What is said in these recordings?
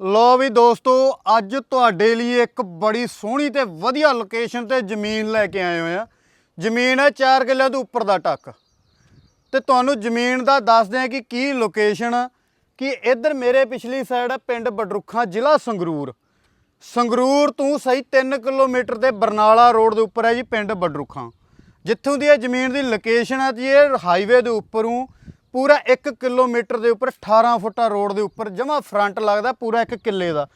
ਲੋ ਵੀ ਦੋਸਤੋ, ਅੱਜ ਤੁਹਾਡੇ ਲਈ ਇੱਕ ਬੜੀ ਸੋਹਣੀ ਤੇ ਵਧੀਆ ਲੋਕੇਸ਼ਨ ਤੇ ਜ਼ਮੀਨ ਲੈ ਕੇ ਆਏ ਹੋਏ ਆ। ਜ਼ਮੀਨ ਹੈ 4 ਕਿੱਲੇ ਦੇ ਉੱਪਰ ਦਾ ਟੱਕ। ਤੇ ਤੁਹਾਨੂੰ ਜ਼ਮੀਨ ਦਾ ਦੱਸਦੇ ਆ ਕਿ ਕੀ ਲੋਕੇਸ਼ਨ ਆ, ਕਿ ਇੱਧਰ ਮੇਰੇ ਪਿਛਲੀ ਸਾਈਡ ਹੈ ਪਿੰਡ ਬਡਰੁੱਖਾਂ, ਜ਼ਿਲ੍ਹਾ ਸੰਗਰੂਰ। ਸੰਗਰੂਰ ਤੋਂ ਸਹੀ 3 ਕਿਲੋਮੀਟਰ ਤੇ ਬਰਨਾਲਾ ਰੋਡ ਦੇ ਉੱਪਰ ਹੈ ਜੀ ਪਿੰਡ ਬਡਰੁੱਖਾਂ। ਜਿੱਥੋਂ ਦੀ ਇਹ ਜ਼ਮੀਨ ਦੀ ਲੋਕੇਸ਼ਨ ਹੈ ਜੀ, ਇਹ ਹਾਈਵੇ ਦੇ ਉੱਪਰੋਂ ਪੂਰਾ 1 ਕਿਲੋਮੀਟਰ ਦੇ ਉੱਪਰ 18 ਫੁੱਟਾ ਰੋਡ ਦੇ ਉੱਪਰ ਜਮਾ ਫਰੰਟ ਲੱਗਦਾ ਪੂਰਾ ਇੱਕ ਕਿੱਲੇ ਦਾ।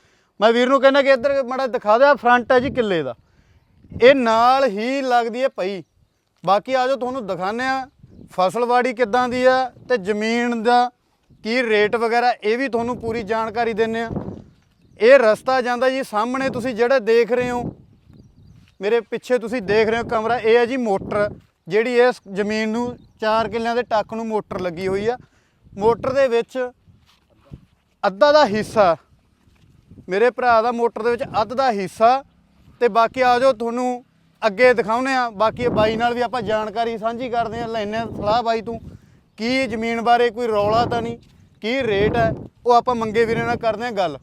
ਮੈਂ ਵੀਰ ਨੂੰ ਕਹਿੰਦਾ ਕਿ ਇੱਧਰ ਮਾੜਾ ਦਿਖਾ ਦਿਆ ਫਰੰਟ ਹੈ ਜੀ ਕਿੱਲੇ ਦਾ। ਇਹ ਨਾਲ ਹੀ ਲੱਗਦੀ ਹੈ ਪਈ। ਬਾਕੀ ਆਜੋ ਤੁਹਾਨੂੰ ਦਿਖਾਉਂਦੇ ਆ ਫਸਲਵਾੜੀ ਕਿੱਦਾਂ ਦੀ ਆ ਤੇ ਜ਼ਮੀਨ ਦਾ ਕੀ ਰੇਟ ਵਗੈਰਾ, ਇਹ ਵੀ ਤੁਹਾਨੂੰ ਪੂਰੀ ਜਾਣਕਾਰੀ ਦਿੰਨੇ ਆ ਇਹ ਰਸਤਾ ਜਾਂਦਾ ਜੀ ਸਾਹਮਣੇ, ਤੁਸੀਂ ਜਿਹੜਾ ਦੇਖ ਰਹੇ ਹੋ, ਮੇਰੇ ਪਿੱਛੇ ਤੁਸੀਂ ਦੇਖ ਰਹੇ ਹੋ ਕਮਰਾ, ਇਹ ਹੈ ਜੀ ਮੋਟਰ। ਜਿਹੜੀ ਇਸ ਜ਼ਮੀਨ ਨੂੰ 4 ਕਿੱਲਿਆਂ ਦੇ ਟੱਕ ਨੂੰ ਮੋਟਰ ਲੱਗੀ ਹੋਈ ਆ, ਮੋਟਰ ਦੇ ਵਿੱਚ ਅੱਧਾ ਦਾ ਹਿੱਸਾ, ਮੇਰੇ ਭਰਾ ਦਾ ਮੋਟਰ ਦੇ ਵਿੱਚ ਅੱਧ ਦਾ ਹਿੱਸਾ ਤੇ ਬਾਕੀ ਆ ਜਾਓ ਤੁਹਾਨੂੰ ਅੱਗੇ ਦਿਖਾਉਨੇ ਆ ਬਾਕੀ ਬਾਈ ਨਾਲ ਵੀ ਆਪਾਂ ਜਾਣਕਾਰੀ ਸਾਂਝੀ ਕਰਦੇ ਆ ਲੈਨੇ ਆ ਸਲਾਹ ਬਾਈ ਤੂੰ, ਕੀ ਜ਼ਮੀਨ ਬਾਰੇ ਕੋਈ ਰੌਲਾ ਤਾਂ ਨਹੀਂ, ਕੀ ਰੇਟ ਹੈ, ਉਹ ਆਪਾਂ ਮੰਗੇ ਵੀਰੇ ਨਾਲ ਕਰਦੇ ਆ ਗੱਲ।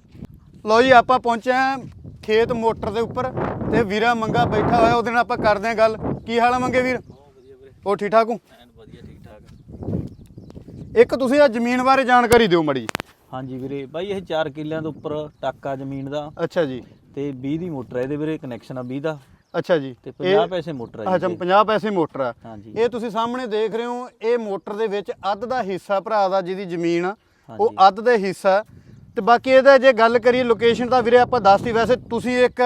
ਲਓ ਜੀ, ਆਪਾਂ ਪਹੁੰਚੇ ਆ ਖੇਤ ਮੋਟਰ ਦੇ ਉੱਪਰ ਤੇ ਵੀਰਾ ਮੰਗਾ ਬੈਠਾ ਹੋਇਆ, ਉਹਦੇ ਨਾਲ ਆਪਾਂ ਕਰਦੇ ਆ ਗੱਲ, ਕੀ ਹਾਲ ਆ ਮੰਗੇ ਵੀਰ? ਉਹ ਠੀਕ ਠਾਕ ਹੋ? ਐਨ ਵਧੀਆ ਠੀਕ ਠਾਕ। ਇੱਕ ਤੁਸੀਂ ਆ ਜ਼ਮੀਨ ਬਾਰੇ ਜਾਣਕਾਰੀ ਦਿਓ ਮੜੀ ਹਾਂਜੀ ਵੀਰੇ ਬਾਈ ਇਹ 4 ਕਿੱਲਿਆਂ ਦੇ ਉੱਪਰ ਟਾਕਾ ਜ਼ਮੀਨ ਦਾ। ਅੱਛਾ ਜੀ। ਤੇ 20 ਦੀ ਮੋਟਰ ਹੈ ਇਹਦੇ ਵੀਰੇ ਕਨੈਕਸ਼ਨ ਆ 20 ਦਾ। ਅੱਛਾ ਜੀ। ਤੇ ਇਹ- 50 ਪੈਸੇ ਮੋਟਰ ਹੈ ਅੱਛਾ 50 ਪੈਸੇ ਮੋਟਰ ਆ। ਇਹ ਤੁਸੀਂ ਸਾਹਮਣੇ ਦੇਖ ਰਹੇ ਹੋ ਇਹ ਮੋਟਰ ਦੇ ਵਿੱਚ ਅੱਧ ਦਾ ਹਿੱਸਾ ਭਰਾ ਦਾ ਜਿਹਦੀ ਜ਼ਮੀਨ ਆ ਉਹ। ਅੱਧ ਦਾ ਹਿੱਸਾ ਤੇ ਬਾਕੀ ਇਹਦਾ ਜੇ ਗੱਲ ਕਰੀਏ ਲੋਕੇਸ਼ਨ ਤਾਂ ਵੀਰੇ ਆਪਾਂ ਦੱਸਤੀ ਵੈਸੇ ਤੁਸੀਂ ਇੱਕ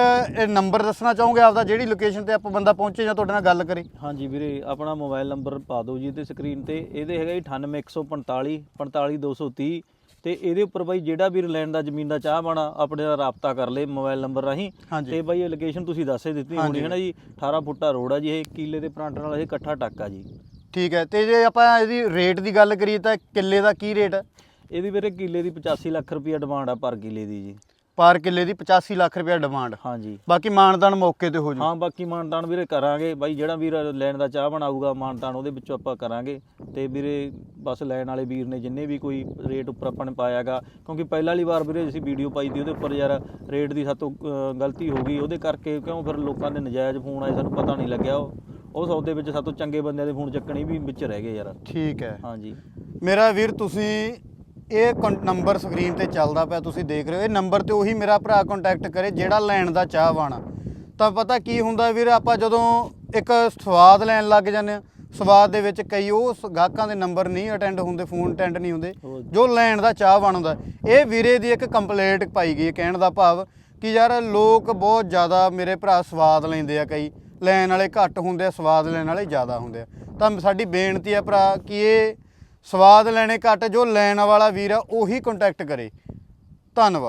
ਨੰਬਰ ਦੱਸਣਾ ਚਾਹੋਗੇ ਆਪਦਾ ਜਿਹੜੀ ਲੋਕੇਸ਼ਨ ਤੇ ਆਪਾਂ ਬੰਦਾ ਪਹੁੰਚੇ ਜਾਂ ਤੁਹਾਡੇ ਨਾਲ ਗੱਲ ਕਰੇ? ਹਾਂਜੀ ਵੀਰੇ ਆਪਣਾ ਮੋਬਾਈਲ ਨੰਬਰ ਪਾ ਦਿਓ ਜੀ ਤੇ ਸਕਰੀਨ ਤੇ। ਇਹਦੇ ਹੈਗਾ ਜੀ 98145 45230 ਤੇ ਇਹਦੇ ਉੱਪਰ ਬਾਈ ਜਿਹੜਾ ਵੀ ਲੈਣ ਦਾ ਜ਼ਮੀਨ ਦਾ ਚਾਹ ਬਣਾ ਆਪਣੇ ਨਾਲ ਰਾਬਤਾ ਕਰ ਲੇ ਮੋਬਾਈਲ ਨੰਬਰ ਰਾਹੀਂ। ਤੇ ਬਾਈ ਇਹ ਲੋਕੇਸ਼ਨ ਤੁਸੀਂ ਦੱਸ ਹੀ ਦਿੱਤੀ ਹੋਣੀ ਹੈ ਨਾ ਜੀ? 18 ਫੁੱਟਾ ਰੋਡ ਆ ਜੀ ਇਹ ਕੀਲੇ ਦੇ ਫਰੰਟ ਨਾਲ ਇਹ ਇਕੱਠਾ ਟਾਕਾ ਜੀ। ਠੀਕ ਹੈ ਤੇ ਜੇ ਆਪਾਂ ਇਹਦੀ ਰੇਟ ਦੀ ਗੱਲ ਕਰੀਏ ਤਾਂ ਕਿੱਲੇ ਦਾ ਕੀ ਰੇਟ ਹੈ ਇਹਦੀ ਵੀਰੇ ਕਿੱਲੇ ਦੀ 85 ਲੱਖ ਰੁਪਏ ਡਿਮਾਂਡ ਆ ਪਰ ਕਿੱਲੇ ਦੀ ਜੀ। ਪਰ ਕਿੱਲੇ ਦੀ 85 ਲੱਖ ਰੁਪਏ ਡਿਮਾਂਡ ਹਾਂਜੀ। ਬਾਕੀ ਮਾਨਦਾਨ ਮੌਕੇ ਤੇ ਹੋ ਜੂ। ਹਾਂ ਬਾਕੀ ਮਾਨਤਾਨ ਵੀਰੇ ਕਰਾਂਗੇ। ਬਾਈ ਜਿਹੜਾ ਵੀਰ ਲੈਣ ਦਾ ਚਾਹ ਬਣਾਊਗਾ ਮਾਨਤਾਨ ਉਹਦੇ ਵਿੱਚੋਂ ਆਪਾਂ ਕਰਾਂਗੇ। ਤੇ ਵੀਰੇ ਬਸ ਲੈਣ ਵਾਲੇ ਵੀਰ ਨੇ ਜਿੰਨੇ ਵੀ ਕੋਈ ਰੇਟ ਉੱਪਰ ਆਪਾਂ ਨੇ ਪਾਇਆਗਾ ਕਿਉਂਕਿ ਪਹਿਲਾਂ ਵਾਲੀ ਵਾਰ ਵੀਰੇ ਅਸੀਂ ਵੀਡੀਓ ਪਾਈ ਦੀ ਉਹਦੇ ਉੱਪਰ ਯਾਰ ਰੇਟ ਦੀ ਸਾਤੋਂ ਗਲਤੀ ਹੋ ਗਈ। ਉਹਦੇ ਕਰਕੇ ਕਿਉਂ ਫਿਰ ਲੋਕਾਂ ਦੇ ਨਜਾਇਜ਼ ਫੋਨ ਆਏ ਸਾਨੂੰ ਪਤਾ ਨਹੀਂ ਲੱਗਿਆ ਉਹ। ਉਹ ਸੌਦੇ ਵਿੱਚ ਸਾਤੋਂ ਚੰਗੇ ਬੰਦਿਆਂ ਦੇ ਫੋਨ ਚੱਕਣੇ ਵੀ ਵਿੱਚ ਰਹਿ ਗਏ ਯਾਰ। ਠੀਕ ਹੈ। ਹਾਂਜੀ। ਮੇਰਾ ਵੀਰ ਤੁਸੀਂ ਇਹ ਨੰਬਰ ਸਕਰੀਨ ਤੇ ਚੱਲਦਾ ਪਿਆ ਤੁਸੀਂ ਦੇਖ ਰਹੇ ਹੋ। ਇਹ ਨੰਬਰ ਤੇ ਉਹੀ ਮੇਰਾ ਭਰਾ ਕੰਟੈਕਟ ਕਰੇ ਜਿਹੜਾ ਲੈਣ ਦਾ ਚਾਹਵਾਨ ਆ। ਤਾਂ ਪਤਾ ਕੀ ਹੁੰਦਾ ਵੀਰ ਆਪਾਂ ਜਦੋਂ ਇੱਕ ਸਵਾਦ ਲੈਣ ਲੱਗ ਜਾਂਦੇ ਆ ਸਵਾਦ ਦੇ ਵਿੱਚ ਕਈ ਉਹ ਗਾਹਕਾਂ ਦੇ ਨੰਬਰ ਨਹੀਂ ਅਟੈਂਡ ਹੁੰਦੇ ਫੋਨ ਅਟੈਂਡ ਨਹੀਂ ਹੁੰਦੇ ਜੋ। ਲੈਣ ਦਾ ਚਾਹਵਾਨ ਹੁੰਦਾ। ਇਹ ਵੀਰੇ ਦੀ ਇੱਕ ਕੰਪਲੇਂਟ ਪਾਈ ਗਈ ਹੈ ਕਹਿਣ ਦਾ ਭਾਵ ਕਿ ਯਾਰ ਲੋਕ ਬਹੁਤ ਜ਼ਿਆਦਾ ਮੇਰੇ ਭਰਾ ਸਵਾਦ ਲੈਂਦੇ ਆ ਕਈ। ਲੈਣ ਵਾਲੇ ਘੱਟ ਹੁੰਦੇ ਆ ਸਵਾਦ ਲੈਣ ਵਾਲੇ ਜ਼ਿਆਦਾ ਹੁੰਦੇ ਆ। ਤਾਂ ਸਾਡੀ ਬੇਨਤੀ ਆ ਭਰਾ ਕਿ ਇਹ ਸਵਾਦ ਲੈਣੇ ਘੱਟ ਜੋ ਲੈਣ ਵਾਲਾ ਵੀਰ ਆ ਉਹੀ ਕੰਟੈਕਟ ਕਰੇ। ਧੰਨਵਾਦ।